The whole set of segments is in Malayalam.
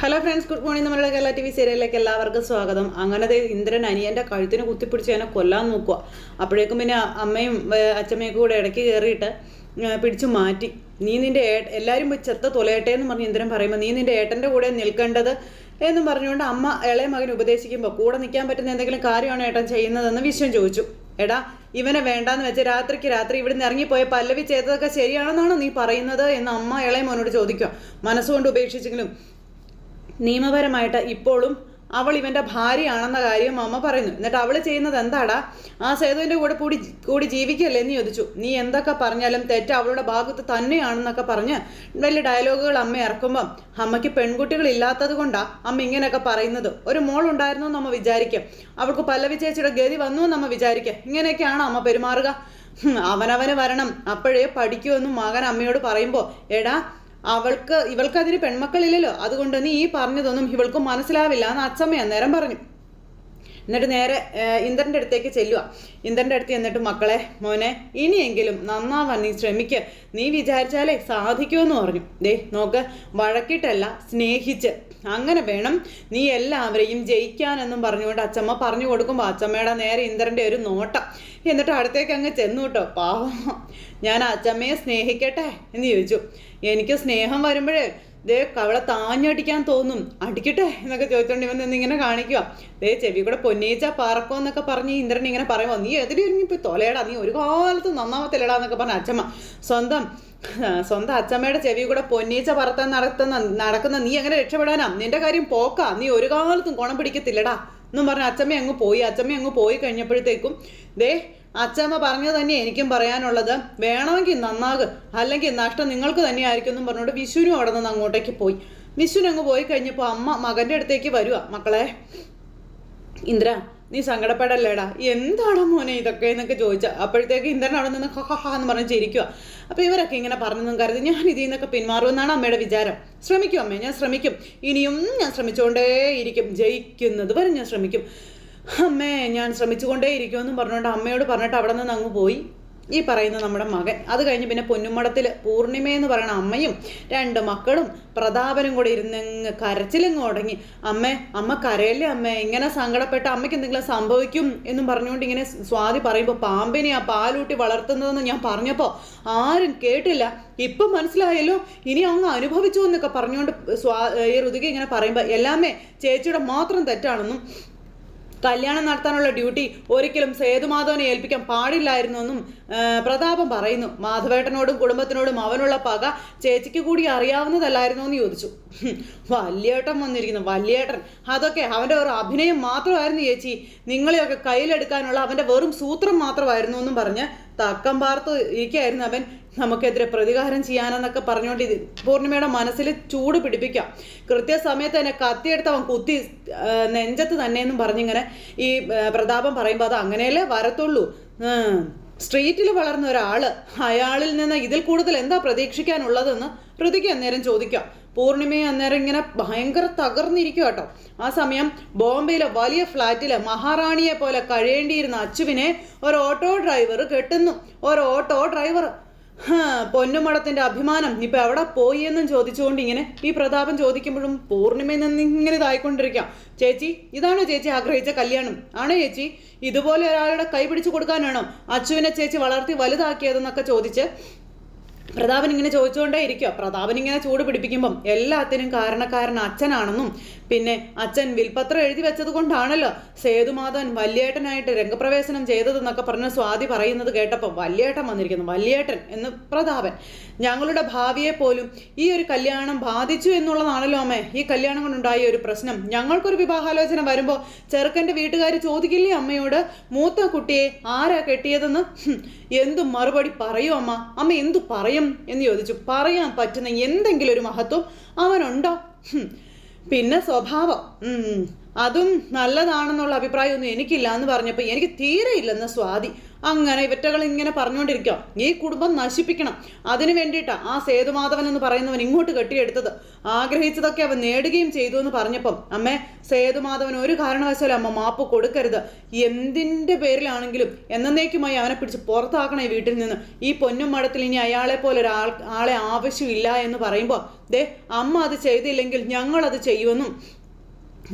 ഹലോ ഫ്രണ്ട്സ് ഗുഡ് മോർണിംഗ് നമ്മുടെ കേരള ടി വി സീരിയലിലേക്ക് എല്ലാവർക്കും സ്വാഗതം. അങ്ങനെ ഇന്ദ്രൻ അനിയന്റെ കഴുത്തിന് കുത്തിപ്പിടിച്ച് എന്നെ കൊല്ലാൻ നോക്കുക അപ്പോഴേക്കും പിന്നെ അമ്മയും അച്ഛമ്മയും കൂടെ ഇടയ്ക്ക് കയറിയിട്ട് പിടിച്ചു മാറ്റി. നീ നിന്റെ ഏ എല്ലാവരും ചെത്ത തൊലയട്ടെ എന്ന് പറഞ്ഞ് ഇന്ദ്രൻ പറയുമ്പോൾ നീ നിന്റെ ഏട്ടന്റെ കൂടെ നിൽക്കേണ്ടത്? എന്നും പറഞ്ഞുകൊണ്ട് അമ്മ ഇളയ മകൻ ഉപദേശിക്കുമ്പോൾ കൂടെ നിൽക്കാൻ പറ്റുന്ന എന്തെങ്കിലും കാര്യമാണ് ഏട്ടൻ ചെയ്യുന്നതെന്ന് വിശ്വം ചോദിച്ചു. എടാ ഇവനെ വേണ്ടാന്ന് വെച്ച് രാത്രിക്ക് രാത്രി ഇവിടുന്ന് ഇറങ്ങിപ്പോയ പല്ലവി ചെയ്തതൊക്കെ ശരിയാണെന്നാണോ നീ പറയുന്നത്? എന്ന് അമ്മ ഇളയ മോനോട് ചോദിക്കുക മനസ്സുകൊണ്ട് ഉപേക്ഷിച്ചെങ്കിലും നിയമപരമായിട്ട് ഇപ്പോഴും അവൾ ഇവന്റെ ഭാര്യയാണെന്ന കാര്യം അമ്മ പറയുന്നു. എന്നിട്ട് അവൾ ചെയ്യുന്നത് എന്താടാ? ആ സേതുവിന്റെ കൂടെ കൂടി കൂടി ജീവിക്കല്ലേ എന്ന് ചോദിച്ചു. നീ എന്തൊക്കെ പറഞ്ഞാലും തെറ്റ് അവളുടെ ഭാഗത്ത് തന്നെയാണെന്നൊക്കെ പറഞ്ഞ് വലിയ ഡയലോഗുകൾ അമ്മ ഇറക്കുമ്പം അമ്മയ്ക്ക് പെൺകുട്ടികൾ ഇല്ലാത്തത് കൊണ്ടാണ് അമ്മ ഇങ്ങനെയൊക്കെ പറയുന്നത്. ഒരു മോൾ ഉണ്ടായിരുന്നു എന്ന് അമ്മ വിചാരിക്കും. അവൾക്ക് പല്ലവി ചേച്ചിയുടെ ഗതി വന്നു എന്ന് അമ്മ വിചാരിക്കുക ഇങ്ങനെയൊക്കെയാണ് അമ്മ പെരുമാറുക? അവനവന് വരണം. അപ്പോഴേ പഠിക്കുമെന്നും മകൻ അമ്മയോട് പറയുമ്പോൾ എടാ അവൾക്ക് ഇവൾക്ക് അതിന് പെൺമക്കളില്ലല്ലോ. അതുകൊണ്ട് നീ ഈ പറഞ്ഞതൊന്നും ഇവൾക്ക് മനസ്സിലാവില്ല എന്ന് അച്ചമ്മ നേരം പറഞ്ഞു. എന്നിട്ട് നേരെ ഇന്ദ്രന്റെ അടുത്തേക്ക് ചെല്ലുക ഇന്ദ്രന്റെ അടുത്ത് എന്നിട്ട് മക്കളെ മോനെ ഇനിയെങ്കിലും നന്നാവാൻ നീ ശ്രമിക്കുക നീ വിചാരിച്ചാലേ സാധിക്കുമെന്ന് പറഞ്ഞു. ദേ നോക്ക് വഴക്കിട്ടല്ല സ്നേഹിച്ച്. അങ്ങനെ വേണം നീ എല്ലാവരെയും ജയിക്കാനെന്നും പറഞ്ഞുകൊണ്ട് അച്ചമ്മ പറഞ്ഞു കൊടുക്കുമ്പോൾ അച്ചമ്മയുടെ നേരെ ഇന്ദ്രന്റെ ഒരു നോട്ടം. എന്നിട്ട് അടുത്തേക്ക് അങ്ങ് ചെന്നു കേട്ടോ. പാവം. ഞാൻ അച്ചമ്മയെ സ്നേഹിക്കട്ടെ എന്ന് ചോദിച്ചു. എനിക്ക് സ്നേഹം വരുമ്പോഴേ ദേ കവളെ താഞ്ഞടിക്കാൻ തോന്നും. അടിക്കട്ടെ എന്നൊക്കെ ചോദിച്ചോണ്ട് ഇവൻ നിന്നിങ്ങനെ കാണിക്കുക ദേ ചെവി കൂടെ പൊന്നേച്ച പറക്കോ എന്നൊക്കെ പറഞ്ഞ് ഇന്ദ്രൻ ഇങ്ങനെ പറയുമോ നീ എതിരി ഇറങ്ങിപ്പോയി തൊലയടാ നീ ഒരു കാലത്ത് നന്നാവത്തില്ലടാ എന്നൊക്കെ പറഞ്ഞ അച്ഛമ്മ സ്വന്തം സ്വന്തം അച്ഛമ്മയുടെ ചെവി കൂടെ പൊന്നീച്ച പറത്താൻ നടത്തുന്ന നടക്കുന്ന നീ എങ്ങനെ രക്ഷപ്പെടാനാ? നിന്റെ കാര്യം പോക്കാ. നീ ഒരു കാലത്തും ഗുണം പിടിക്കത്തില്ലടാ. എന്നും പറഞ്ഞ് അച്ചമ്മ അങ്ങ് പോയി. അച്ചമ്മ അങ്ങ് പോയി കഴിഞ്ഞപ്പോഴത്തേക്കും ദേ അച്ചമ്മ പറഞ്ഞത് തന്നെ എനിക്കും പറയാനുള്ളത്. വേണമെങ്കിൽ നന്നാക് അല്ലെങ്കിൽ നഷ്ടം നിങ്ങൾക്ക് തന്നെയായിരിക്കും എന്നും പറഞ്ഞുകൊണ്ട് വിഷുവിനും അവിടെ നിന്ന് അങ്ങോട്ടേക്ക് പോയി. വിഷുവിന് അങ്ങ് പോയി കഴിഞ്ഞപ്പോൾ അമ്മ മകന്റെ അടുത്തേക്ക് വരുക മക്കളെ ഇന്ദ്ര നീ സങ്കടപ്പെടല്ലേടാ? എന്താണ് മോനെ ഇതൊക്കെ എന്നൊക്കെ ചോദിച്ചാൽ അപ്പോഴത്തേക്ക് ഇന്ദ്രൻ അവിടെ നിന്ന് ഹ ഹ എന്ന് പറഞ്ഞ് ചിരിക്കുക അപ്പോൾ ഇവരൊക്കെ ഇങ്ങനെ പറഞ്ഞെന്നും കരുതി ഞാൻ ഇതിൽ നിന്നൊക്കെ പിന്മാറുമെന്നാണ് അമ്മയുടെ വിചാരം. ശ്രമിക്കും അമ്മേ ഞാൻ ശ്രമിക്കും. ഇനിയും ഞാൻ ശ്രമിച്ചുകൊണ്ടേയിരിക്കും ജയിക്കുന്നത് വരെ ഞാൻ ശ്രമിക്കും. അമ്മേ ഞാൻ ശ്രമിച്ചുകൊണ്ടേയിരിക്കുമെന്നും പറഞ്ഞുകൊണ്ട് അമ്മയോട് പറഞ്ഞിട്ട് അവിടെ നിന്ന് അങ്ങ് പോയി. ഈ പറയുന്ന നമ്മുടെ മകൻ. അത് കഴിഞ്ഞ് പിന്നെ പൊന്നുമടത്തിൽ പൂർണിമയെന്ന് പറയുന്ന അമ്മയും രണ്ട് മക്കളും പ്രതാപനും കൂടെ ഇരുന്നങ്ങ് കരച്ചിലങ്ങ് തുടങ്ങി അമ്മേ അമ്മ കരയല്ലേ അമ്മ? ഇങ്ങനെ സങ്കടപ്പെട്ട അമ്മയ്ക്ക് എന്തെങ്കിലും സംഭവിക്കും? എന്നും പറഞ്ഞുകൊണ്ട് ഇങ്ങനെ സ്വാതി പറയുമ്പോൾ പാമ്പിനെ ആ പാലൂട്ടി വളർത്തുന്നതെന്ന് ഞാൻ പറഞ്ഞപ്പോൾ ആരും കേട്ടില്ല. ഇപ്പം മനസ്സിലായല്ലോ. ഇനി അങ്ങ് അനുഭവിച്ചു എന്നൊക്കെ പറഞ്ഞുകൊണ്ട് സ്വാ ഈ ഋതുക ഇങ്ങനെ പറയുമ്പോൾ എല്ലാമേ ചേച്ചിയുടെ മാത്രം തെറ്റാണെന്നും കല്യാണം നടത്താനുള്ള ഡ്യൂട്ടി ഒരിക്കലും സേതുമാധവനെ ഏൽപ്പിക്കാൻ പാടില്ലായിരുന്നു എന്നും ആ, പ്രതാപം പറയുന്നു. മാധവേട്ടനോടും കുടുംബത്തിനോടും അവനുള്ള പക ചേച്ചിക്ക് കൂടി അറിയാവുന്നതല്ലായിരുന്നു എന്ന് ചോദിച്ചു വല്യേട്ടൻ വന്നിരിക്കുന്നു. വല്യേട്ടൻ അതൊക്കെ അവന്റെ ഒരു അഭിനയം മാത്രമായിരുന്നു ചേച്ചി. നിങ്ങളെയൊക്കെ കയ്യിലെടുക്കാനുള്ള അവന്റെ വെറും സൂത്രം മാത്രമായിരുന്നു എന്നും പറഞ്ഞ് തക്കം പാർത്ത് ഇരിക്കായിരുന്നു അവൻ. നമുക്കെതിരെ പ്രതികാരം ചെയ്യാനെന്നൊക്കെ പറഞ്ഞുകൊണ്ട് ഇത് പൂർണിമയുടെ മനസ്സിൽ ചൂട് പിടിപ്പിക്കാം. കൃത്യസമയത്ത് തന്നെ കത്തിയെടുത്ത് അവൻ കുത്തി നെഞ്ചത്ത് തന്നെയെന്നും പറഞ്ഞിങ്ങനെ ഈ പ്രതാപം പറയുമ്പോൾ അത് അങ്ങനെയല്ലേ വരത്തുള്ളൂ. സ്ട്രീറ്റിൽ വളർന്ന ഒരാൾ അയാളിൽ നിന്ന് ഇതിൽ കൂടുതൽ എന്താ പ്രതീക്ഷിക്കാനുള്ളതെന്ന് ഋതിക്ക് അന്നേരം ചോദിക്കാം. പൂർണിമയെ അന്നേരം ഇങ്ങനെ ഭയങ്കര തകർന്നിരിക്കുക കേട്ടോ. ആ സമയം ബോംബെയിലെ വലിയ ഫ്ലാറ്റിലെ മഹാറാണിയെ പോലെ കഴിയേണ്ടിയിരുന്ന അച്ചുവിനെ ഒരു ഓട്ടോ ഡ്രൈവർ കെട്ടുന്നു. ഒരു ഓട്ടോ ഡ്രൈവർ പൊന്നുമടത്തിന്റെ അഭിമാനം ഇപ്പൊ എവിടെ പോയി എന്നും ചോദിച്ചുകൊണ്ട് ഇങ്ങനെ ഈ പ്രതാപം ചോദിക്കുമ്പോഴും പൂർണിമയിൽ നിന്ന് ഇങ്ങനെ ഇതായിക്കൊണ്ടിരിക്കാം. ചേച്ചി ഇതാണോ ചേച്ചി ആഗ്രഹിച്ച കല്യാണം? ആണോ ചേച്ചി? ഇതുപോലെ ഒരാളുടെ കൈ പിടിച്ചു കൊടുക്കാനാണോ അച്ചുവിനെ ചേച്ചി വളർത്തി വലുതാക്കിയതെന്നൊക്കെ ചോദിച്ച് പ്രതാപൻ ഇങ്ങനെ ചോദിച്ചുകൊണ്ടേ ഇരിക്കുക പ്രതാപൻ ഇങ്ങനെ ചൂട് പിടിപ്പിക്കുമ്പം എല്ലാത്തിനും കാരണക്കാരൻ അച്ഛനാണെന്നും പിന്നെ അച്ഛൻ വിൽപത്രം എഴുതി വെച്ചത് കൊണ്ടാണല്ലോ സേതുമാധവൻ വല്യേട്ടനായിട്ട് രംഗപ്രവേശനം ചെയ്തതെന്നൊക്കെ പറഞ്ഞ് സ്വാതി പറയുന്നത് കേട്ടപ്പോൾ വല്യേട്ടൻ വന്നിരിക്കുന്നു. വല്യേട്ടൻ എന്ന് പ്രതാപൻ. ഞങ്ങളുടെ ഭാവിയെ പോലും ഈ ഒരു കല്യാണം ബാധിച്ചു എന്നുള്ളതാണല്ലോ അമ്മേ. ഈ കല്യാണം കൊണ്ടുണ്ടായ ഒരു പ്രശ്നം. ഞങ്ങൾക്കൊരു വിവാഹാലോചന വരുമ്പോൾ ചെറുക്കന്റെ വീട്ടുകാർ ചോദിക്കില്ലേ അമ്മയോട്? മൂത്ത കുട്ടിയെ ആരാ കെട്ടിയതെന്ന്? എന്തു മറുപടി പറയൂ അമ്മ. അമ്മ എന്തു പറയും? എന്ന് ചോദിച്ചു. പറയാൻ പറ്റുന്ന എന്തെങ്കിലും ഒരു മഹത്വം അവനുണ്ടോ? പിന്നെ സ്വഭാവം. അതും നല്ലതാണെന്നുള്ള അഭിപ്രായമൊന്നും എനിക്കില്ല എന്ന് പറഞ്ഞപ്പോൾ എനിക്ക് തീരെ ഇല്ലെന്ന് സ്വാതി. അങ്ങനെ ഇവറ്റകൾ ഇങ്ങനെ പറഞ്ഞുകൊണ്ടിരിക്കുക ഈ കുടുംബം നശിപ്പിക്കണം. അതിനു വേണ്ടിയിട്ടാ ആ സേതുമാധവൻ എന്ന് പറയുന്നവൻ ഇങ്ങോട്ട് കെട്ടിയെടുത്തത്. ആഗ്രഹിച്ചതൊക്കെ അവൻ നേടുകയും ചെയ്തു എന്ന് പറഞ്ഞപ്പം അമ്മേ സേതുമാധവൻ ഒരു കാരണവശാലും അമ്മ മാപ്പ് കൊടുക്കരുത്. എന്തിന്റെ പേരിലാണെങ്കിലും എന്നേക്കുമായി അവനെ പിടിച്ച് പുറത്താക്കണം ഈ വീട്ടിൽ നിന്ന്. ഈ പൊന്നും മടത്തിൽ ഇനി അയാളെ പോലെ ഒരാൾ ആളെ ആവശ്യമില്ല എന്ന് പറയുമ്പോൾ ദേ അമ്മ അത് ചെയ്തില്ലെങ്കിൽ ഞങ്ങളത് ചെയ്യുമെന്നും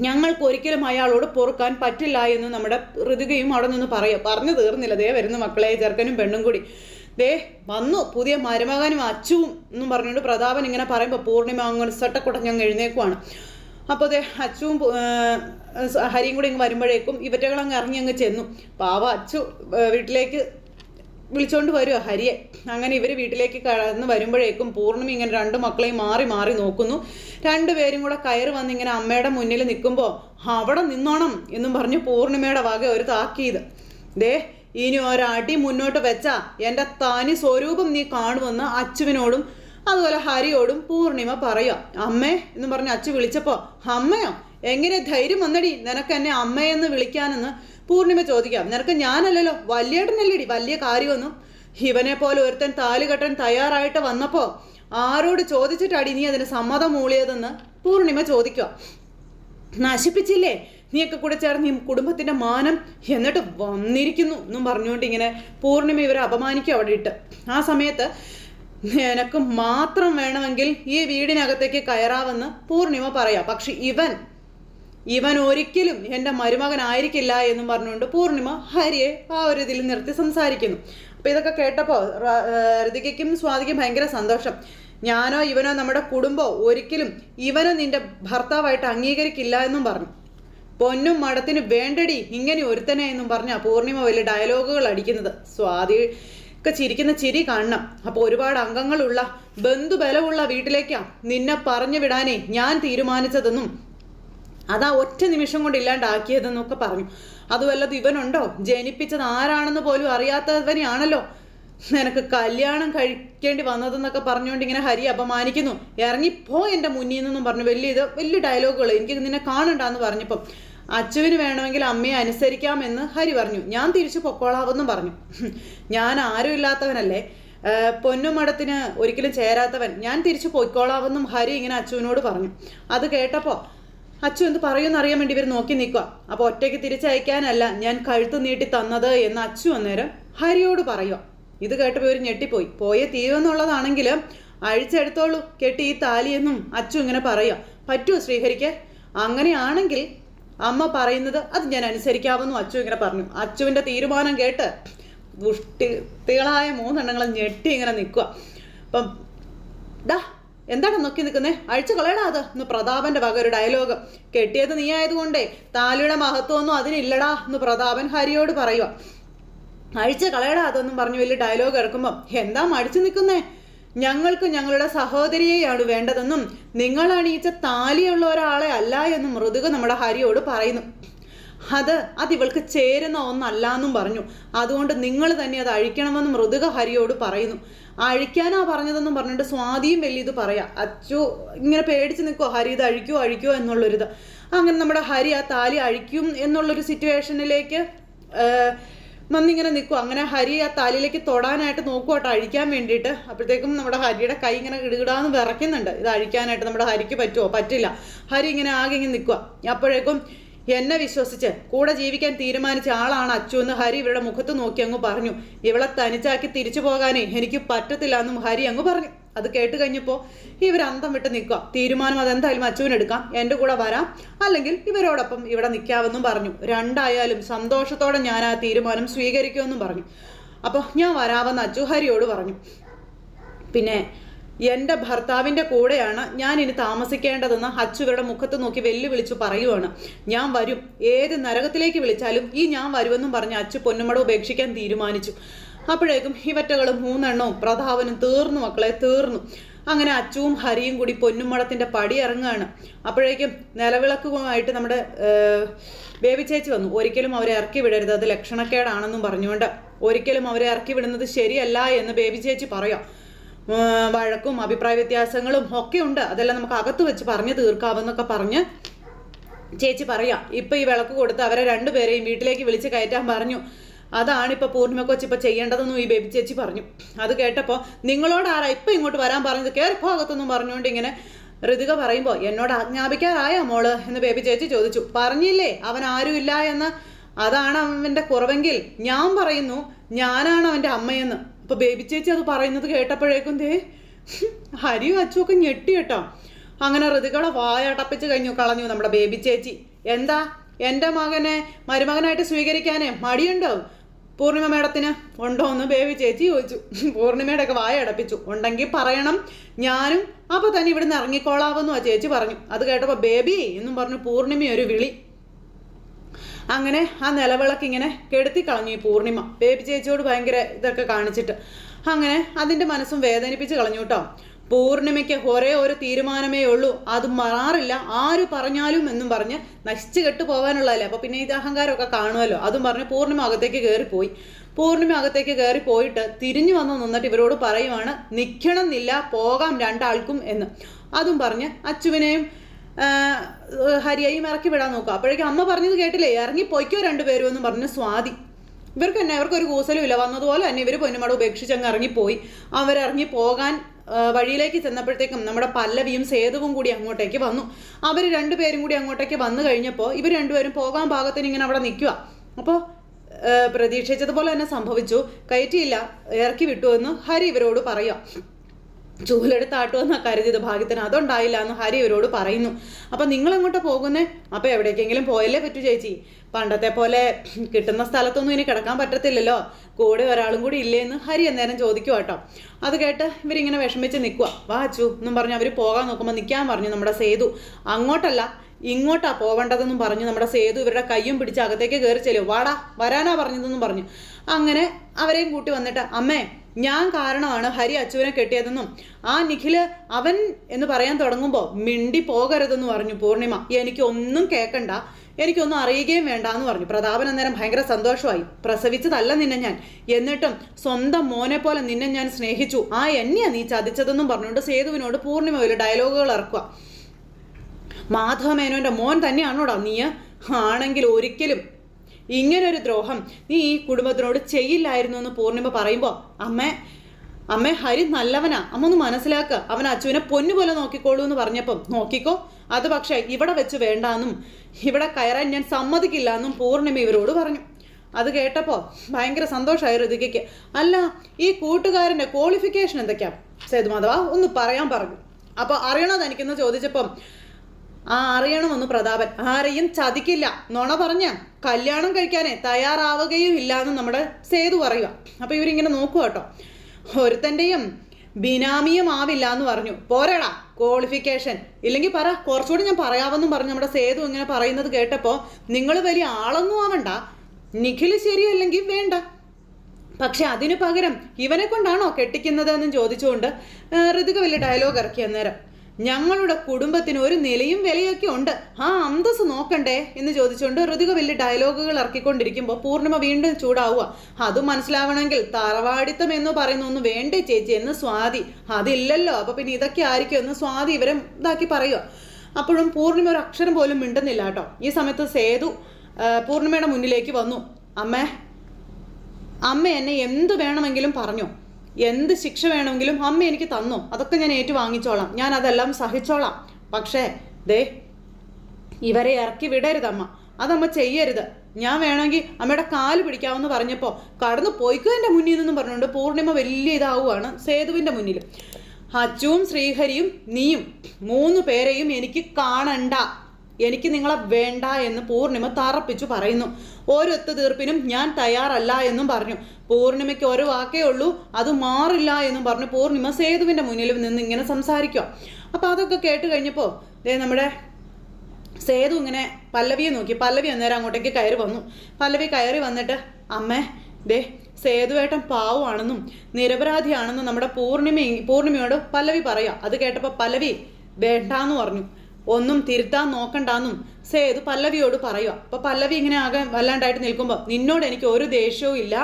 ഞങ്ങൾക്ക് ഒരിക്കലും അയാളോട് പൊറുക്കാൻ പറ്റില്ല എന്ന് നമ്മുടെ ഋതുകയും അവിടെ നിന്ന് പറയാം പറഞ്ഞു തീർന്നില്ല. ദേ വരുന്നു മക്കളെ ചെറുക്കനും പെണ്ണും കൂടി. ദേ വന്നു. പുതിയ മരുമകനും അച്ചുവും എന്നും പറഞ്ഞുകൊണ്ട് പ്രതാപൻ ഇങ്ങനെ പറയുമ്പോൾ പൂർണിമ അങ്ങനെ സട്ടക്കുടഞ്ഞങ്ങ് എഴുന്നേക്കുവാണ്. അപ്പോൾ അതെ അച്ചുവും ഹരിയും കൂടി ഇങ്ങ് വരുമ്പോഴേക്കും ഇവറ്റകളങ്ങ് ഇറങ്ങി അങ്ങ് ചെന്നു. പാവ അച്ചു വീട്ടിലേക്ക് വിളിച്ചോണ്ട് വരുവാ ഹരിയെ. അങ്ങനെ ഇവർ വീട്ടിലേക്ക് കടന്ന് വരുമ്പോഴേക്കും പൂർണിമ ഇങ്ങനെ രണ്ട് മക്കളെയും മാറി മാറി നോക്കുന്നു. രണ്ടുപേരും കൂടെ കയറി വന്ന് ഇങ്ങനെ അമ്മയുടെ മുന്നിൽ നിൽക്കുമ്പോൾ അവിടെ നിന്നോണം എന്നും പറഞ്ഞ് പൂർണിമയുടെ വക ഒരു താക്കീത്. ദേ ഇനി ഒരടി മുന്നോട്ട് വെച്ചാ എന്റെ തനി സ്വരൂപം നീ കാണുമെന്ന് അച്ചുവിനോടും അതുപോലെ ഹരിയോടും പൂർണിമ പറയാം അമ്മേ എന്ന് പറഞ്ഞ് അച്ചു വിളിച്ചപ്പോൾ അമ്മയോ എങ്ങനെ ധൈര്യം വന്നടി? നിനക്ക് എന്നെ അമ്മയെന്ന് വിളിക്കാനെന്ന് പൂർണിമ ചോദിക്കാം. നിനക്ക് ഞാനല്ലല്ലോ. വലിയേട്ടനല്ലേടി. വലിയ കാര്യമൊന്നും. ഇവനെ പോലെ ഒരുത്തൻ താലി കെട്ടാൻ തയ്യാറായിട്ട് വന്നപ്പോൾ ആരോട് ചോദിച്ചിട്ടാടി നീ അതിന് സമ്മതം മൂളിയതെന്ന് പൂർണിമ ചോദിക്കുക. നശിപ്പിച്ചില്ലേ? നീയൊക്കെ കൂടെ ചേർന്ന് ഈ കുടുംബത്തിന്റെ മാനം എന്നിട്ട് വന്നിരിക്കുന്നു എന്നും പറഞ്ഞുകൊണ്ട് ഇങ്ങനെ പൂർണിമ ഇവരെ അപമാനിക്കും അവിടെ ഇട്ട്. ആ സമയത്ത് നിനക്ക് മാത്രം വേണമെങ്കിൽ ഈ വീടിനകത്തേക്ക് കയറാമെന്ന് പൂർണിമ പറയാം. പക്ഷെ ഇവൻ ഇവൻ ഒരിക്കലും എന്റെ മരുമകനായിരിക്കില്ല എന്നും പറഞ്ഞുകൊണ്ട് പൂർണിമ ഹരിയെ ആ ഒരു ഇതിൽ നിർത്തി സംസാരിക്കുന്നു. അപ്പോൾ ഇതൊക്കെ കേട്ടപ്പോൾ ഋതികയ്ക്കും സ്വാതിക്കും ഭയങ്കര സന്തോഷം. ഞാനോ ഇവനോ നമ്മുടെ കുടുംബമോ ഒരിക്കലും ഇവനോ നിന്റെ ഭർത്താവായിട്ട് അംഗീകരിക്കില്ല എന്നും പറഞ്ഞു. പൊന്നും മടത്തിന് വേണ്ടടി ഇങ്ങനെ ഒരുത്തനെ എന്നും പറഞ്ഞാൽ പൂർണിമ വലിയ ഡയലോഗുകൾ അടിക്കുന്നത്. സ്വാതി ഒക്കെ ചിരിക്കുന്ന ചിരി കാണണം. അപ്പോൾ ഒരുപാട് അംഗങ്ങളുള്ള ബന്ധുബലമുള്ള വീട്ടിലേക്കാ നിന്നെ പറഞ്ഞു വിടാനേ ഞാൻ തീരുമാനിച്ചതെന്നും അതാ ഒറ്റ നിമിഷം കൊണ്ട് ഇല്ലാണ്ടാക്കിയതെന്നൊക്കെ പറഞ്ഞു. അതുവല്ലത് ഇവനുണ്ടോ? ജനിപ്പിച്ചത് ആരാണെന്ന് പോലും അറിയാത്തവനെയാണല്ലോ. നിനക്ക് കല്യാണം കഴിക്കേണ്ടി വന്നതെന്നൊക്കെ പറഞ്ഞുകൊണ്ട് ഇങ്ങനെ ഹരി അപമാനിക്കുന്നു. ഇറങ്ങിപ്പോ എന്റെ മുന്നിൽ നിന്നും പറഞ്ഞു വലിയ ഇത് വലിയ ഡയലോഗുകൾ എനിക്ക് നിന്നെ കാണണ്ടാന്ന് പറഞ്ഞപ്പം അച്ചുവിന് വേണമെങ്കിൽ അമ്മയെ അനുസരിക്കാമെന്ന് ഹരി പറഞ്ഞു. ഞാൻ തിരിച്ചു പൊക്കോളാവെന്നും പറഞ്ഞു. ഞാൻ ആരും ഇല്ലാത്തവനല്ലേ? പൊന്നുമടത്തിന് ഒരിക്കലും ചേരാത്തവൻ. ഞാൻ തിരിച്ചു പൊയ്ക്കോളാവെന്നും ഹരി ഇങ്ങനെ അച്ചുവിനോട് പറഞ്ഞു. അത് കേട്ടപ്പോൾ അച്ചു എന്ത് പറയുമെന്ന് അറിയാൻ വേണ്ടി ഇവർ നോക്കി നിൽക്കുക അപ്പോൾ ഒറ്റയ്ക്ക് തിരിച്ചയക്കാനല്ല ഞാൻ കഴുത്ത് നീട്ടി തന്നത് എന്ന് അച്ചു അന്നേരം ഹരിയോട് പറയുക ഇത് കേട്ടപ്പോൾ ഇവർ ഞെട്ടിപ്പോയി. പോയേ തീരുമെന്നുള്ളതാണെങ്കിൽ അഴിച്ചെടുത്തോളൂ കെട്ടി ഈ താലിയെന്നും അച്ചു ഇങ്ങനെ പറയുക പറ്റുമോ ശ്രീഹരിക്ക്? അങ്ങനെയാണെങ്കിൽ അമ്മ പറയുന്നത് അത് ഞാൻ അനുസരിക്കാമെന്നും അച്ചു ഇങ്ങനെ പറഞ്ഞു. അച്ചുവിന്റെ തീരുമാനം കേട്ട് ദുഷ്ടികളായ മൂന്നെണ്ണങ്ങളും ഞെട്ടി ഇങ്ങനെ നിൽക്കുക അപ്പം ഡാ എന്താണ് നോക്കി നിൽക്കുന്നേ? അഴിച്ചു കളയടാ അത്. എന്ന് പ്രതാപന്റെ വക ഒരു ഡയലോഗ് കെട്ടിയത് നീ ആയതുകൊണ്ടേ താലിയുടെ മഹത്വമൊന്നും അതിനില്ലടാ എന്ന് പ്രതാപൻ ഹരിയോട് പറയുക അഴിച്ച കളയടാ അതൊന്നും പറഞ്ഞു വലിയ ഡയലോഗ് ഇറക്കുമ്പോൾ എന്താ മടിച്ചു നിൽക്കുന്നേ? ഞങ്ങൾക്ക് ഞങ്ങളുടെ സഹോദരിയെയാണ് വേണ്ടതെന്നും നിങ്ങൾ അണിയിച്ച താലിയുള്ള ഒരാളെ അല്ല എന്നും മൃദുക നമ്മുടെ ഹരിയോട് പറയുന്നു. അത് അത് ഇവൾക്ക് ചേരുന്ന ഒന്നല്ല എന്നും പറഞ്ഞു. അതുകൊണ്ട് നിങ്ങൾ തന്നെ അത് അഴിക്കണമെന്ന് മൃദുക ഹരിയോട് പറയുന്നു. അഴിക്കാനാ പറഞ്ഞതെന്നും പറഞ്ഞിട്ട് സ്വാതിയും വലിയത് പറയാം. അച്ചു ഇങ്ങനെ പേടിച്ച് നിൽക്കുമോ ഹരി ഇത് അഴിക്കുമോ അഴിക്കുമോ എന്നുള്ളൊരിത്. അങ്ങനെ നമ്മുടെ ഹരി ആ താലി അഴിക്കും എന്നുള്ളൊരു സിറ്റുവേഷനിലേക്ക് വന്നിങ്ങനെ നിൽക്കും അങ്ങനെ ഹരി ആ താലിയിലേക്ക് തൊടാനായിട്ട് നോക്കുവാട്ടോ അഴിക്കാൻ വേണ്ടിയിട്ട്. അപ്പോഴത്തേക്കും നമ്മുടെ ഹരിയുടെ കൈ ഇങ്ങനെ ഇടുകിടാന്ന് വിറയ്ക്കുന്നുണ്ട്. ഇത് അഴിക്കാനായിട്ട് നമ്മുടെ ഹരിക്ക് പറ്റുമോ പറ്റില്ല. ഹരി ഇങ്ങനെ ആകെ ഇങ്ങനെ നിൽക്കുക അപ്പോഴേക്കും എന്നെ വിശ്വസിച്ച് കൂടെ ജീവിക്കാൻ തീരുമാനിച്ച ആളാണ് അച്ചു എന്ന് ഹരി ഇവരുടെ മുഖത്ത് നോക്കി അങ്ങ് പറഞ്ഞു. ഇവളെ തനിച്ചാക്കി തിരിച്ചു പോകാനേ എനിക്ക് പറ്റത്തില്ല എന്നും ഹരി അങ്ങ് പറഞ്ഞു. അത് കേട്ട് കഴിഞ്ഞപ്പോൾ ഇവർ അന്തം വിട്ട് നിൽക്കുക. തീരുമാനം അതെന്തായാലും അച്ചുവിനെടുക്കാം എന്റെ കൂടെ വരാം. അല്ലെങ്കിൽ ഇവരോടൊപ്പം ഇവിടെ നിൽക്കാമെന്നും പറഞ്ഞു. രണ്ടായാലും സന്തോഷത്തോടെ ഞാൻ ആ തീരുമാനം സ്വീകരിക്കുമെന്നും പറഞ്ഞു. അപ്പോൾ ഞാൻ വരാമെന്ന് അച്ചു ഹരിയോട് പറഞ്ഞു. പിന്നെ എന്റെ ഭർത്താവിന്റെ കൂടെയാണ് ഞാൻ ഇനി താമസിക്കേണ്ടതെന്ന് ഇവരുടെ മുഖത്ത് നോക്കി വെല്ലുവിളിച്ചു പറയുവാണ്. ഞാൻ വരും. ഏത് നരകത്തിലേക്ക് വിളിച്ചാലും ഈ ഞാൻ വരുമെന്നും പറഞ്ഞ് അച്ചു പൊന്നുമട ഉപേക്ഷിക്കാൻ തീരുമാനിച്ചു. അപ്പോഴേക്കും ഇവറ്റകൾ മൂന്നെണ്ണവും പ്രതാപനും തീർന്നു മക്കളെ തീർന്നു. അങ്ങനെ അച്ചുവും ഹരിയും കൂടി പൊന്നുമടത്തിന്റെ പടി ഇറങ്ങുകയാണ്. അപ്പോഴേക്കും നിലവിളക്കുമായിട്ട് നമ്മുടെ വേവിച്ചേച്ചി വന്നു. ഒരിക്കലും അവരെ ഇറക്കി വിടരുത്. അത് ലക്ഷണക്കേടാണെന്നും പറഞ്ഞുകൊണ്ട് ഒരിക്കലും അവരെ ഇറക്കി വിടുന്നത് ശരിയല്ല എന്ന് ബേബി ചേച്ചി പറയാം. വഴക്കും അഭിപ്രായ വ്യത്യാസങ്ങളും ഒക്കെ ഉണ്ട്. അതെല്ലാം നമുക്ക് അകത്ത് വെച്ച് പറഞ്ഞു തീർക്കാമെന്നൊക്കെ പറഞ്ഞ് ചേച്ചി പറയാം. ഇപ്പൊ ഈ വിളക്ക് കൊടുത്ത് അവരെ രണ്ടുപേരെയും വീട്ടിലേക്ക് വിളിച്ച് കയറ്റാൻ പറഞ്ഞു. അതാണ് ഇപ്പൊ പൂർണിമ കൊച്ചി ഇപ്പൊ ചെയ്യേണ്ടതെന്നും ഈ ബേബി ചേച്ചി പറഞ്ഞു. അത് കേട്ടപ്പോൾ നിങ്ങളോട് ആരാ ഇപ്പൊ ഇങ്ങോട്ട് വരാൻ പറഞ്ഞത്? കയറി പോകത്തൊന്നും പറഞ്ഞുകൊണ്ട് ഇങ്ങനെ ഋതിക പറയുമ്പോൾ എന്നോട് ആജ്ഞാപിക്കാറായോ മോൾ? എന്ന് ബേബി ചേച്ചി ചോദിച്ചു. പറഞ്ഞില്ലേ അവൻ ആരുമില്ല എന്ന്. അതാണ് അവന്റെ കുറവെങ്കിൽ ഞാൻ പറയുന്നു ഞാനാണ് അവന്റെ അമ്മയെന്ന്. അപ്പൊ ബേബി ചേച്ചി അത് പറയുന്നത് കേട്ടപ്പോഴേക്കും ദേ ഹരിയും അച്ചുമൊക്കെ ഞെട്ടി കേട്ടോ. അങ്ങനെ ഋതികളെ വായടപ്പിച്ച് കഴിഞ്ഞു കളഞ്ഞു നമ്മുടെ ബേബി ചേച്ചി. എന്താ? എന്റെ മകനെ മരുമകനായിട്ട് സ്വീകരിക്കാനേ മടിയുണ്ടോ? പൂർണിമ മേഡത്തിന് ഉണ്ടോ എന്ന് ബേബി ചേച്ചി ചോദിച്ചു. പൂർണിമയുടെ ഒക്കെ വായ അടപ്പിച്ചു. ഉണ്ടെങ്കിൽ പറയണം. ഞാനും അപ്പോൾ തന്നെ ഇവിടുന്ന് ഇറങ്ങിക്കോളാവെന്നു ആ ചേച്ചി പറഞ്ഞു. അത് കേട്ടപ്പോൾ ബേബി എന്നും പറഞ്ഞു പൂർണിമ ഒരു വിളി. അങ്ങനെ ആ നിലവിളക്ക് ഇങ്ങനെ കെടുത്തി കളഞ്ഞു ഈ പൂർണിമ. ബേബി ചേച്ചിയോട് ഭയങ്കര ഇതൊക്കെ കാണിച്ചിട്ട്. അങ്ങനെ അതിന്റെ മനസ്സും വേദനിപ്പിച്ച് കളഞ്ഞു കേട്ടോ. പൂർണിമയ്ക്ക് ഒരേ ഒരു തീരുമാനമേ ഉള്ളൂ. അത് മാറില്ല. ആര് പറഞ്ഞാലും എന്നും പറഞ്ഞ് നശിച്ചു കെട്ടു പോകാനുള്ളതല്ലേ അപ്പോൾ പിന്നെ ഇത് അഹങ്കാരമൊക്കെ കാണുമല്ലോ. അതും പറഞ്ഞ് പൂർണിമ അകത്തേക്ക് കയറിപ്പോയി. പൂർണിമ അകത്തേക്ക് കയറി പോയിട്ട് തിരിഞ്ഞു വന്ന് നിന്നിട്ട് ഇവരോട് പറയുവാണ് നിൽക്കണമെന്നില്ല പോകാം രണ്ടാൾക്കും എന്ന്. അതും പറഞ്ഞ് അച്ചുവിനെയും ഹരിയെയും ഇറക്കി വിടാൻ നോക്കുക. അപ്പോഴേക്കും അമ്മ പറഞ്ഞത് കേട്ടില്ലേ? ഇറങ്ങി പൊയ്ക്കോ രണ്ടുപേരും എന്ന് പറഞ്ഞ് സ്വാതി. ഇവർക്ക് തന്നെ അവർക്കൊരു കൂസലും ഇല്ല. വന്നതുപോലെ തന്നെ ഇവർ പൊന്നുമട ഉപേക്ഷിച്ച് അങ്ങ് ഇറങ്ങിപ്പോയി. അവരിറങ്ങി പോകാൻ വഴിയിലേക്ക് ചെന്നപ്പോഴത്തേക്കും നമ്മുടെ പല്ലവിയും സേതുവും കൂടി അങ്ങോട്ടേക്ക് വന്നു. അവർ രണ്ടുപേരും കൂടി അങ്ങോട്ടേക്ക് വന്നു കഴിഞ്ഞപ്പോൾ ഇവർ രണ്ടുപേരും പോകാൻ ഭാഗത്തിന് ഇങ്ങനെ അവിടെ നിൽക്കുക. അപ്പോൾ പ്രതീക്ഷിച്ചതുപോലെ തന്നെ സംഭവിച്ചു. കയറ്റിയില്ല ഇറക്കി വിട്ടു എന്ന് ഹരി ഇവരോട് പറയാം. ചൂലെടുത്താട്ടുമെന്നാ കരുതിയത് ഭാഗ്യത്തിന് അതുണ്ടായില്ല എന്ന് ഹരി ഇവരോട് പറയുന്നു. അപ്പം നിങ്ങൾ ഇങ്ങോട്ട് പോകുന്നേ? അപ്പം എവിടേക്കെങ്കിലും പോയല്ലേ പറ്റൂ ചേച്ചി? പണ്ടത്തെ പോലെ കിട്ടുന്ന സ്ഥലത്തൊന്നും ഇനി കിടക്കാൻ പറ്റത്തില്ലല്ലോ. കൂടെ ഒരാളും കൂടി ഇല്ലേന്ന് ഹരി അന്നേരം ചോദിക്കുക കേട്ടോ അത് കേട്ട് ഇവരിങ്ങനെ വിഷമിച്ച് നിൽക്കുക വാ അച്ചു എന്നും പറഞ്ഞ് അവർ പോകാൻ നോക്കുമ്പോൾ നിൽക്കാൻ പറഞ്ഞു നമ്മുടെ സേതു. അങ്ങോട്ടല്ല ഇങ്ങോട്ടാ പോവേണ്ടതെന്നും പറഞ്ഞു നമ്മുടെ സേതു ഇവരുടെ കയ്യും പിടിച്ച് അകത്തേക്ക് കയറി ചെല്ലും വാടാ വരാനാ പറഞ്ഞതെന്നും പറഞ്ഞു. അങ്ങനെ അവരെയും കൂട്ടി വന്നിട്ട് അമ്മേ ഞാൻ കാരണമാണ് ഹരി അച്ചുവിനെ കെട്ടിയതെന്നും ആ നിഖിൽ അവൻ എന്ന് പറയാൻ തുടങ്ങുമ്പോൾ മിണ്ടി പോകരുതെന്ന് പറഞ്ഞു പൂർണിമ. എനിക്കൊന്നും കേൾക്കണ്ട എനിക്കൊന്നും അറിയുകയും വേണ്ട എന്ന് പറഞ്ഞു. പ്രതാപൻ അന്നേരം ഭയങ്കര സന്തോഷമായി. പ്രസവിച്ചതല്ല നിന്നെ ഞാൻ. എന്നിട്ടും സ്വന്തം മോനെ പോലെ നിന്നെ ഞാൻ സ്നേഹിച്ചു. ആ എന്നെയാ നീ ചതിച്ചതെന്നും പറഞ്ഞുകൊണ്ട് സേതുവിനോട് പൂർണിമ ഒരു ഡയലോഗുകൾ ഇറക്കുക മാധവമേനോന്റെ മോൻ തന്നെയാണോടാ നീ ആണെങ്കിൽ ഒരിക്കലും ഇങ്ങനൊരു ദ്രോഹം. നീ ഈ കുടുംബത്തിനോട് ചെയ്യില്ലായിരുന്നു എന്ന് പൂർണിമ പറയുമ്പോൾ അമ്മ അമ്മ ഹരി നല്ലവനാ. അമ്മ ഒന്ന് മനസ്സിലാക്കുക അവൻ അച്ചുവിനെ പൊന്നുപോലെ നോക്കിക്കോളൂ എന്ന് പറഞ്ഞപ്പം നോക്കിക്കോ അത് പക്ഷേ ഇവിടെ വെച്ച് വേണ്ടാന്നും ഇവിടെ കയറാൻ ഞാൻ സമ്മതിക്കില്ല എന്നും പൂർണിമ ഇവരോട് പറഞ്ഞു. അത് കേട്ടപ്പോൾ ഭയങ്കര സന്തോഷമായി ഋതികയ്ക്ക്. അല്ല ഈ കൂട്ടുകാരന്റെ ക്വാളിഫിക്കേഷൻ എന്തൊക്കെയാ? സേതുമാധവ ഒന്ന് പറയാൻ പറഞ്ഞു അപ്പോൾ അറിയണോ തനിക്കെന്ന് ചോദിച്ചപ്പം ആ അറിയണമെന്ന് പ്രതാപൻ. ആരെയും ചതിക്കില്ല. നുണ പറഞ്ഞ കല്യാണം കഴിക്കാനേ തയ്യാറാവുകയും ഇല്ല എന്ന് നമ്മുടെ സേതു പറയുക. അപ്പോൾ ഇവരിങ്ങനെ നോക്കുക കേട്ടോ. ഒരുത്തന്റെയും ബിനാമിയും ആവില്ല എന്ന് പറഞ്ഞു. പോരാടാ ക്വാളിഫിക്കേഷൻ ഇല്ലെങ്കിൽ പറ കുറച്ചുകൂടി ഞാൻ പറയാമെന്നും പറഞ്ഞു നമ്മുടെ സേതു ഇങ്ങനെ പറയുന്നത് കേട്ടപ്പോൾ നിങ്ങൾ വലിയ ആളൊന്നും ആവണ്ട. നിഖിൽ ശരിയല്ലെങ്കിൽ വേണ്ട. പക്ഷെ അതിനു പകരം ഇവനെ കൊണ്ടാണോ കെട്ടിക്കുന്നത് എന്നും ചോദിച്ചുകൊണ്ട് ഋതുക വലിയ ഡയലോഗ് ഇറക്കി അന്നേരം. ഞങ്ങളുടെ കുടുംബത്തിന് ഒരു നിലയും വിലയൊക്കെ ഉണ്ട്. ആ അന്തസ് നോക്കണ്ടേ? എന്ന് ചോദിച്ചുകൊണ്ട് ഋതിക വലിയ ഡയലോഗുകൾ ഇറക്കിക്കൊണ്ടിരിക്കുമ്പോൾ പൂർണിമ വീണ്ടും ചൂടാവുക. അത് മനസ്സിലാവണമെങ്കിൽ തറവാടിത്തം എന്ന് പറയുന്ന ഒന്നും വേണ്ടേ ചേച്ചി എന്ന് സ്വാതി. അതില്ലല്ലോ അപ്പൊ പിന്നെ ഇതൊക്കെ ആയിരിക്കും എന്ന് സ്വാതി ഇവരെ ഇതാക്കി പറയുക. അപ്പോഴും പൂർണിമ ഒരു അക്ഷരം പോലും മിണ്ടുന്നില്ല കേട്ടോ. ഈ സമയത്ത് സേതു പൂർണിമയുടെ മുന്നിലേക്ക് വന്നു. അമ്മേ അമ്മ എന്നെ എന്ത് വേണമെങ്കിലും പറഞ്ഞോ. എന്ത് ശിക്ഷ വേണമെങ്കിലും അമ്മ എനിക്ക് തന്നു. അതൊക്കെ ഞാൻ ഏറ്റുവാങ്ങിച്ചോളാം. ഞാൻ അതെല്ലാം സഹിച്ചോളാം. പക്ഷേ ദേ ഇവരെ ഇറക്കി അമ്മ. അതമ്മ ചെയ്യരുത്. ഞാൻ വേണമെങ്കിൽ അമ്മയുടെ കാൽ പിടിക്കാമെന്ന് പറഞ്ഞപ്പോൾ കടന്നു പോയിക്കോ എന്റെ മുന്നിൽ നിന്നും പറഞ്ഞുകൊണ്ട് പൂർണിമ വലിയ ഇതാവുകയാണ് സേതുവിന്റെ മുന്നിൽ. അച്ചുവും ശ്രീഹരിയും നീയും മൂന്ന് പേരെയും എനിക്ക് കാണണ്ട. എനിക്ക് നിങ്ങളെ വേണ്ട എന്ന് പൂർണിമ തറപ്പിച്ചു പറയുന്നു. ഓരൊത്തു തീർപ്പിനും ഞാൻ തയ്യാറല്ല എന്നും പറഞ്ഞു. പൂർണിമയ്ക്ക് ഒരു വാക്കേ ഉള്ളൂ അത് മാറില്ല എന്നും പറഞ്ഞു പൂർണിമ സേതുവിന്റെ മുന്നിൽ നിന്ന് ഇങ്ങനെ സംസാരിക്കുക. അപ്പോൾ അതൊക്കെ കേട്ട് കഴിഞ്ഞപ്പോൾ ദേ നമ്മുടെ സേതു ഇങ്ങനെ പല്ലവിയെ നോക്കി. പല്ലവി അന്നേരം അങ്ങോട്ടേക്ക് കയറി വന്നു. പല്ലവി കയറി വന്നിട്ട് അമ്മേ ദേ സേതുവേട്ടൻ പാവമാണെന്നും നിരപരാധിയാണെന്നും നമ്മുടെ പൂർണിമ പൂർണിമയോട് പല്ലവി പറയാം. അത് കേട്ടപ്പോൾ പല്ലവി വേണ്ടാന്ന് പറഞ്ഞു. ഒന്നും തിരുത്താൻ നോക്കണ്ടെന്നും സേതു പല്ലവിയോട് പറയുക അപ്പൊ പല്ലവി ഇങ്ങനെ ആകെ വല്ലാണ്ടായിട്ട് നിൽക്കുമ്പോൾ നിന്നോട് എനിക്ക് ഒരു ദേഷ്യവും ഇല്ല.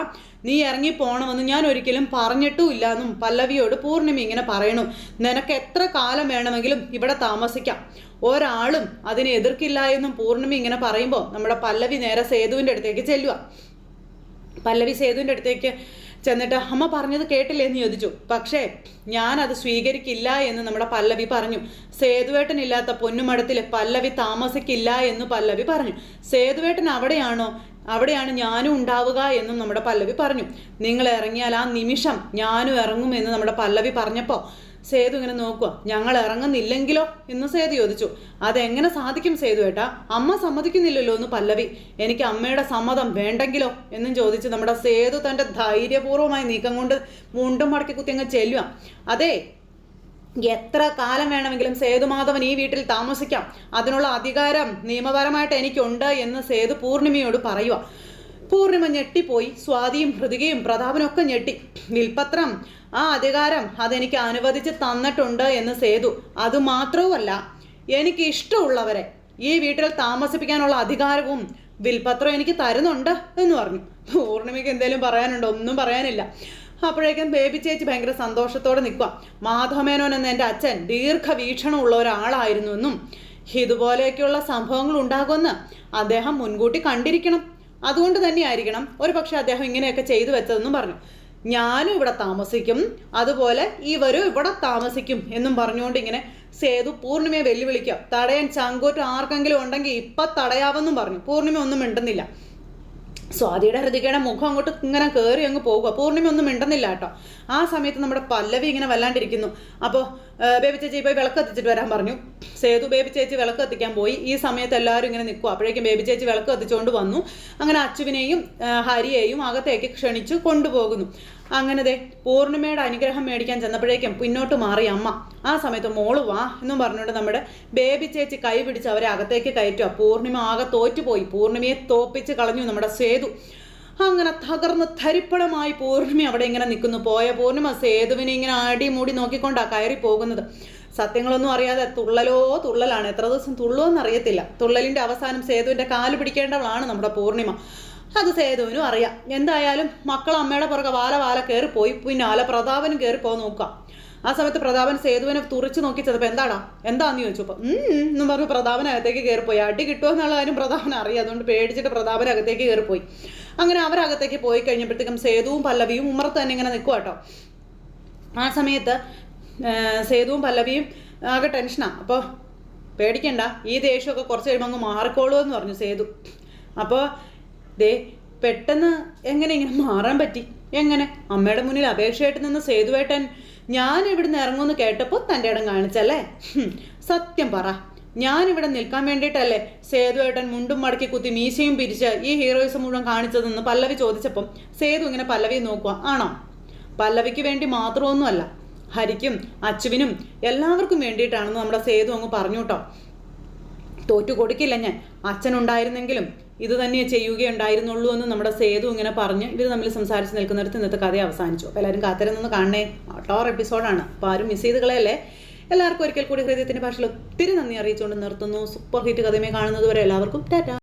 നീ ഇറങ്ങി പോകണമെന്ന് ഞാൻ ഒരിക്കലും പറഞ്ഞിട്ടും ഇല്ല എന്നും പല്ലവിയോട് പൂർണിമ ഇങ്ങനെ പറയണു. നിനക്ക് എത്ര കാലം വേണമെങ്കിലും ഇവിടെ താമസിക്കാം. ഒരാളും അതിനെ എതിർക്കില്ല എന്നും പൂർണിമ ഇങ്ങനെ പറയുമ്പോൾ നമ്മുടെ പല്ലവി നേരെ സേതുവിന്റെ അടുത്തേക്ക് ചെല്ലുക പല്ലവി സേതുവിന്റെ അടുത്തേക്ക് ചെന്നിട്ട് അമ്മ പറഞ്ഞത് കേട്ടില്ലേ എന്ന് ചോദിച്ചു. പക്ഷേ ഞാനത് സ്വീകരിക്കില്ല എന്ന് നമ്മുടെ പല്ലവി പറഞ്ഞു. സേതുവേട്ടനില്ലാത്ത പൊന്നുമടത്തിൽ പല്ലവി താമസിക്കില്ല എന്ന് പല്ലവി പറഞ്ഞു. സേതുവേട്ടൻ അവിടെയാണോ? അവിടെയാണ് ഞാനും ഉണ്ടാവുക എന്നും നമ്മുടെ പല്ലവി പറഞ്ഞു. നിങ്ങൾ ഇറങ്ങിയാൽ ആ നിമിഷം ഞാനും ഇറങ്ങും എന്ന് നമ്മുടെ പല്ലവി പറഞ്ഞപ്പോൾ സേതു ഇങ്ങനെ നോക്കുക ഞങ്ങൾ ഇറങ്ങുന്നില്ലെങ്കിലോ എന്ന് സേതു ചോദിച്ചു. അതെങ്ങനെ സാധിക്കും സേതു ഏട്ടാ? അമ്മ സമ്മതിക്കുന്നില്ലല്ലോ എന്ന് പല്ലവി. എനിക്ക് അമ്മയുടെ സമ്മതം വേണ്ടെങ്കിലോ എന്നും ചോദിച്ച് നമ്മുടെ സേതു തന്റെ ധൈര്യപൂർവമായ നീക്കം കൊണ്ട് മുണ്ടും മടക്കി കുത്തി അങ്ങ് ചെല്ലുക അതെ എത്ര കാലം വേണമെങ്കിലും സേതുമാധവൻ ഈ വീട്ടിൽ താമസിക്കാം. അതിനുള്ള അധികാരം നിയമപരമായിട്ട് എനിക്കുണ്ട് എന്ന് സേതു പൂർണിമയോട് പറയുക പൂർണിമ ഞെട്ടിപ്പോയി. സ്വാതിയും ഹൃതികയും പ്രതാപനും ഒക്കെ ഞെട്ടി. വിൽപത്രം ആ അധികാരം അതെനിക്ക് അനുവദിച്ച് തന്നിട്ടുണ്ട് എന്ന് സേതു. അതുമാത്രവുമല്ല എനിക്ക് ഇഷ്ടമുള്ളവരെ ഈ വീട്ടിൽ താമസിപ്പിക്കാനുള്ള അധികാരവും വിൽപത്രം എനിക്ക് തരുന്നുണ്ട് എന്ന് പറഞ്ഞു. പൂർണിമയ്ക്ക് എന്തെങ്കിലും പറയാനുണ്ടോ? ഒന്നും പറയാനില്ല. അപ്പോഴേക്കും ബേബി ചേച്ചി ഭയങ്കര സന്തോഷത്തോടെ നിൽക്കുക മാധവമേനോൻ എന്ന എന്റെ അച്ഛൻ ദീർഘവീക്ഷണമുള്ള ഒരാളായിരുന്നു എന്നും ഇതുപോലെയൊക്കെയുള്ള സംഭവങ്ങൾ ഉണ്ടാകുമെന്ന് അദ്ദേഹം മുൻകൂട്ടി കണ്ടിരിക്കണം. അതുകൊണ്ട് തന്നെയായിരിക്കണം ഒരു പക്ഷെ അദ്ദേഹം ഇങ്ങനെയൊക്കെ ചെയ്തു വെച്ചതെന്നും പറഞ്ഞു. ഞാനും ഇവിടെ താമസിക്കും. അതുപോലെ ഇവരും ഇവിടെ താമസിക്കും എന്നും പറഞ്ഞുകൊണ്ട് ഇങ്ങനെ സേതു പൂർണിമയെ വെല്ലുവിളിക്കാം തടയാൻ ചങ്കൂറ്റ് ആർക്കെങ്കിലും ഉണ്ടെങ്കിൽ ഇപ്പം തടയാവെന്നും പറഞ്ഞു. പൂർണിമ ഒന്നും മിണ്ടുന്നില്ല. സ്വാതിയുടെ ഹൃതികയുടെ മുഖം അങ്ങോട്ട് ഇങ്ങനെ കയറി അങ്ങ് പോകുക പൂർണിമ ഒന്നും മിണ്ടുന്നില്ല കേട്ടോ. ആ സമയത്ത് നമ്മുടെ പല്ലവി ഇങ്ങനെ വല്ലാണ്ടിരിക്കുന്നു. അപ്പോൾ ബേബി ചേച്ചി പോയി വിളക്ക് കത്തിച്ചിട്ട് വരാൻ പറഞ്ഞു. സേതു ബേബി ചേച്ചി വിളക്ക് കത്തിക്കാൻ പോയി. ഈ സമയത്ത് എല്ലാവരും ഇങ്ങനെ നിൽക്കും അപ്പോഴേക്കും ബേബി ചേച്ചി വിളക്ക് കത്തിച്ചുകൊണ്ട് വന്നു. അങ്ങനെ അച്ചുവിനെയും ഹരിയെയും അകത്തേക്ക് ക്ഷണിച്ചു കൊണ്ടുപോകുന്നു. അങ്ങനെ ദേ പൂർണിമയുടെ അനുഗ്രഹം മേടിക്കാൻ ചെന്നപ്പോഴേക്കും പിന്നോട്ട് മാറി അമ്മ. ആ സമയത്ത് മോൾ വാ എന്നും പറഞ്ഞുകൊണ്ട് നമ്മുടെ ബേബി ചേച്ചി കൈ പിടിച്ച് അവരെ അകത്തേക്ക് കയറ്റുക പൂർണിമ ആകെ തോറ്റുപോയി. പൂർണിമയെ തോപ്പിച്ച് കളഞ്ഞു നമ്മുടെ സേതു. അങ്ങനെ തകർന്ന് തരിപ്പണമായി പൂർണിമ അവിടെ ഇങ്ങനെ നിൽക്കുന്നു. പോയ പൂർണിമ സേതുവിനെ ഇങ്ങനെ അടിമൂടി നോക്കിക്കൊണ്ടാ കയറി പോകുന്നത്. സത്യങ്ങളൊന്നും അറിയാതെ തുള്ളലോ തുള്ളലാണ്. എത്ര ദിവസം തുള്ളോ അറിയത്തില്ല തുള്ളലിന്റെ അവസാനം സേതുവിന്റെ കാൽ പിടിക്കേണ്ടവളാണ് നമ്മുടെ പൂർണിമ അത് സേതുവിനും അറിയാം. എന്തായാലും മക്കൾ അമ്മയുടെ പുറകെ വാല വാല കയറിപ്പോയി പിന്നാലെ പ്രതാപനും കയറിപ്പോ നോക്കാം. ആ സമയത്ത് പ്രതാപൻ സേതുവിനെ തുറച്ചു നോക്കി ചെന്നപ്പോൾ എന്താടാ? എന്താന്ന് ചോദിച്ചപ്പോൾ എന്നും പറഞ്ഞു പ്രതാപൻ അകത്തേക്ക് കയറിപ്പോയി അടി കിട്ടുമോ എന്നുള്ള കാര്യം പ്രതാപൻ അറിയാം. അതുകൊണ്ട് പേടിച്ചിട്ട് പ്രതാപൻ അകത്തേക്ക് കയറിപ്പോയി അങ്ങനെ അവരകത്തേക്ക് പോയി കഴിഞ്ഞപ്പോഴത്തേക്കും സേതുവും പല്ലവിയും ഉമ്മറത്ത് തന്നെ ഇങ്ങനെ നിൽക്കുക കേട്ടോ ആ സമയത്ത് സേതുവും പല്ലവിയും ആകെ ടെൻഷനാണ് അപ്പോൾ പേടിക്കണ്ട ഈ ദേഷ്യമൊക്കെ കുറച്ച് കഴിയുമ്പോൾ അങ്ങ് മാറിക്കോളൂ എന്ന് പറഞ്ഞു സേതു. അപ്പോൾ ദേ പെട്ടെന്ന് എങ്ങനെ ഇങ്ങനെ മാറാൻ പറ്റി? എങ്ങനെ? അമ്മയുടെ മുന്നിൽ അപേക്ഷയായിട്ട് നിന്ന് സേതുവേട്ടൻ ഞാൻ ഇവിടുന്ന് ഇറങ്ങുമെന്ന് കേട്ടപ്പോൾ തന്റെ ഇടം കാണിച്ചല്ലേ? സത്യം പറ. ഞാൻ ഇവിടെ നിൽക്കാൻ വേണ്ടിയിട്ടല്ലേ സേതുവേട്ടൻ മുണ്ടും മടക്കി കുത്തി മീശയും പിരിച്ച് ഈ ഹീറോയിസം മുഴുവൻ കാണിച്ചതെന്ന് പല്ലവി ചോദിച്ചപ്പം സേതു ഇങ്ങനെ പല്ലവി നോക്കുക ആണോ? പല്ലവിക്ക് വേണ്ടി മാത്രമൊന്നുമല്ല. ഹരിക്കും അച്ചുവിനും എല്ലാവർക്കും വേണ്ടിയിട്ടാണെന്ന് നമ്മുടെ സേതു അങ്ങ് പറഞ്ഞു കേട്ടോ. തോറ്റു കൊടുക്കില്ല ഞാൻ. അച്ഛനുണ്ടായിരുന്നെങ്കിലും ഇത് തന്നെ ചെയ്യുകയുണ്ടായിരുന്നുള്ളൂ എന്ന് നമ്മുടെ സേതു ഇങ്ങനെ പറഞ്ഞ് ഇവർ തമ്മിൽ സംസാരിച്ച് നിൽക്കുന്നിടത്ത് ഇന്നത്തെ കഥ അവസാനിച്ചു. അപ്പോൾ എല്ലാവരും കാത്തിരുന്നൊന്ന് കാണണേ. ടോർ എപ്പിസോഡാണ് അപ്പോൾ ആരും മിസ് ചെയ്ത് എല്ലാവർക്കും ഒരിക്കൽ കൂടി ഹൃദയത്തിന്റെ ഭാഷയിൽ ഒത്തിരി നന്ദി അറിയിച്ചുകൊണ്ട് നിർത്തുന്നു. സൂപ്പർ ഹിറ്റ് കഥമേ കാണുന്നതുവരെ എല്ലാവർക്കും ടാറ്റ.